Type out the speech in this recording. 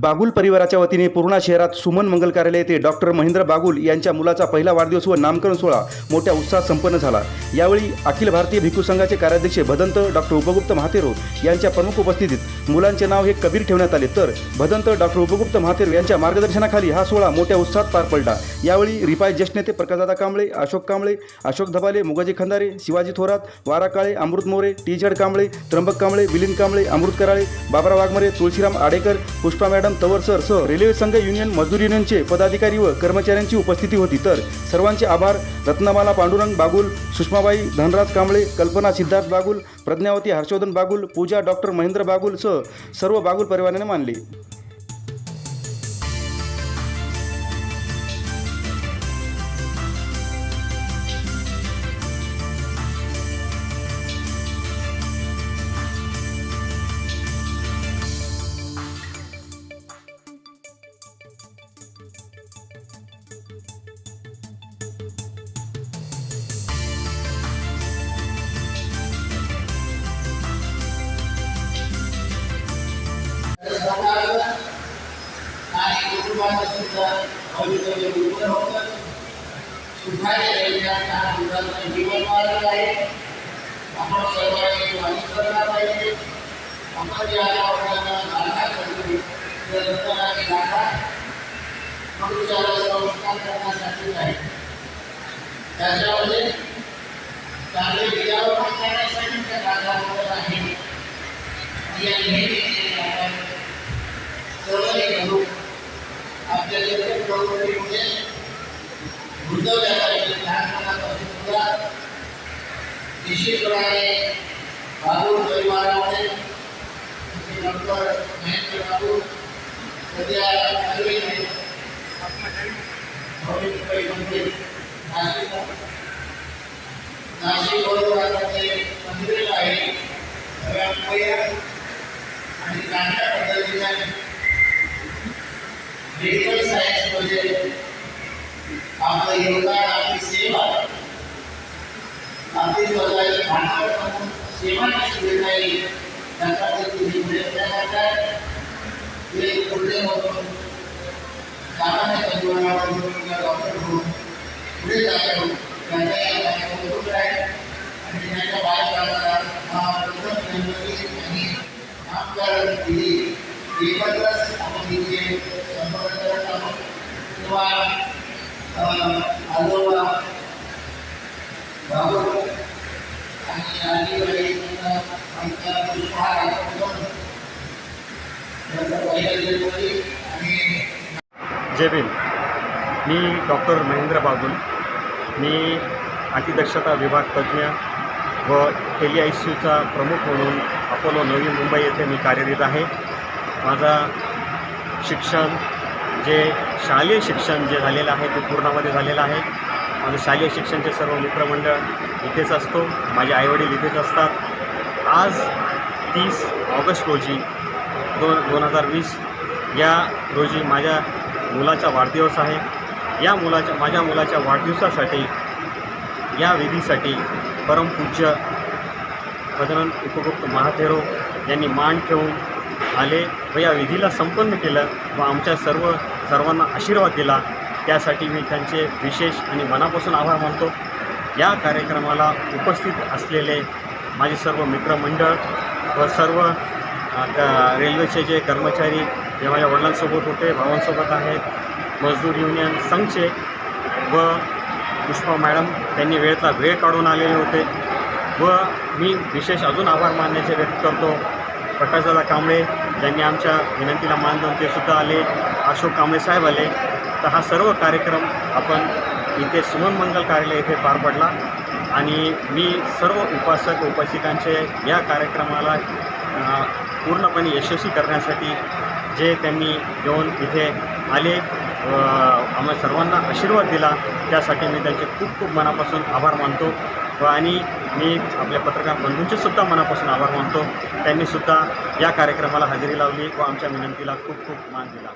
बागुल परिवाराच्या वतीने पूर्णा शहरात सुमन मंगल कार्यालय येथे डॉक्टर महेंद्र बागुल यांच्या मुलाचा पहिला वाढदिवस व नामकरण सोहळा मोठ्या उत्साहात संपन्न झाला. यावेळी अखिल भारतीय भिक्खू संघाचे कार्याध्यक्ष भदंत डॉक्टर उपगुप्त महातेरो यांच्या प्रमुख उपस्थितीत मुलांचे नाव हे कबीर ठेवण्यात आले. तर भदंत डॉक्टर उपगुप्त महातेरो यांच्या मार्गदर्शनाखाली हा सोहळा मोठ्या उत्साहात पार पडला. यावेळी रिपाय ज्येष्ठ नेते प्रकाशदादा कांबळे अशोक कांबळे अशोक धबाले मुगाजी खंदारे शिवाजी थोरात वारा काळे अमृत मोरे टी झड कांबळे त्र्यंबक कांबळे मिलिंद कांबळे अमृत कराळे बाबरा वाघमरे तुळशीराम आडेकर पुष्पा मॅडम तवर सर सह रेल्वे संघ युनियन मजदूर युनियनचे पदाधिकारी व कर्मचाऱ्यांची उपस्थिती होती. तर सर्वांचे आभार. रत्नमाला पांडुरंग बागुल सुषमाबाई धनराज कांबळे कल्पना सिद्धार्थ बागुल प्रज्ञावती हर्षवर्धन बागुल पूजा डॉक्टर महेंद्र बागुल सह सर्व बागुल परिवाराने मानले. सुद्धा भवितव्य उज्ज्वल होतं सुखाने रेल्वेच्या मुलांचं जीवन मार्ग आहे आपण सर्वांनी अनुसरला पाहिजे आपण या लोकांना गाथा करतो त्या लोकांना गाथा मनुष्याला संस्कार करण्यासाठी आहे त्याच्यामध्ये चांगले विद्यावरण करण्यासाठी त्या गाथा होत आहे या नेहमी जैसे प्रौद्योगिकी में गुर्दा व्यापार के ध्यान करना पसंद होगा इसी पुराने बहादुर परिवारों ने डॉक्टर महेंद्र बाबू सद्या अरविंद ने भविष्य मंदिर नासिक नासिक वडोदरा मंदिर आहे आणि नाटक मेडिकल म्हणजे आपलं योगदान आपली सेवा आपली स्वतःची भांडवल म्हणून सेवा कशी देता येईल त्याचा जर तुम्ही प्रयत्न करताय ते पुढे होऊन सामान्य जीवनामध्ये डॉक्टर म्हणून पुढे जातो त्यांचा या कार्यक्रम आहे आणि त्यांच्या बालकाला हा प्रथम जन्मदिन आणि नामकरण दिली एकत्रच आपण इथे संपर्क करत आहोत किंवा आजोबा आणि पुष्पहार आणि जय भीम. मी डॉक्टर महेंद्र बागुल. मी अतिदक्षता विभाग तज्ज्ञ व टेली आय सी यूचा प्रमुख म्हणून अपोलो नवी मुंबई येथे मी कार्यरत आहे. माझा शिक्षण जे शालेय शिक्षण जे झालेलं आहे ते पूर्णामध्ये झालेलं आहे. माझं शालेय शिक्षणचे सर्व मित्रमंडळ इथेच असतो. माझे आईवडील इथेच असतात. आज तीस ऑगस्ट रोजी दोन दोन हजार वीस या रोजी माझ्या मुलाचा वाढदिवस आहे. या मुलाच्या माझ्या मुलाच्या वाढदिवसासाठी या विधीसाठी परमपूज्य गजानन उपगुप्त महाथेरो यांनी मान ठेवून आले व या विधीला संपन्न केलं व आमच्या सर्व सर्वांना आशीर्वाद दिला. त्यासाठी मी त्यांचे विशेष आणि मनापासून आभार मानतो. या कार्यक्रमाला उपस्थित असलेले माझे सर्व मित्रमंडळ व सर्व रेल्वेचे जे कर्मचारी जे माझ्या वडिलांसोबत होते भावांसोबत आहेत मजदूर युनियन संघचे व पुष्पा मॅडम त्यांनी वेळेतला वेळ काढून आलेले होते. व मी विशेष अजून आभार मानण्याचे व्यक्त करतो. प्रकाशदादा कांबळे ज्यांनी आमच्या विनंतीला मान देऊन ते सुद्धा आले. अशोक कांबळे साहेब आले. तर हा सर्व कार्यक्रम आपण इथे सुमन मंगल कार्यालय इथे पार पडला. आणि मी सर्व उपासक उपासिकांचे या कार्यक्रमाला पूर्णपणे यशस्वी करण्यासाठी जे त्यांनी येऊन इथे आले व आम्हा सर्वांना आशीर्वाद दिला त्यासाठी मी त्यांचे खूप खूप मनापासून आभार मानतो. व आणि मी आपल्या पत्रकार बंधूंचे सुद्धा मनापासून आभार मानतो. त्यांनीसुद्धा या कार्यक्रमाला हजेरी लावली व आमच्या विनंतीला खूप खूप मान दिला.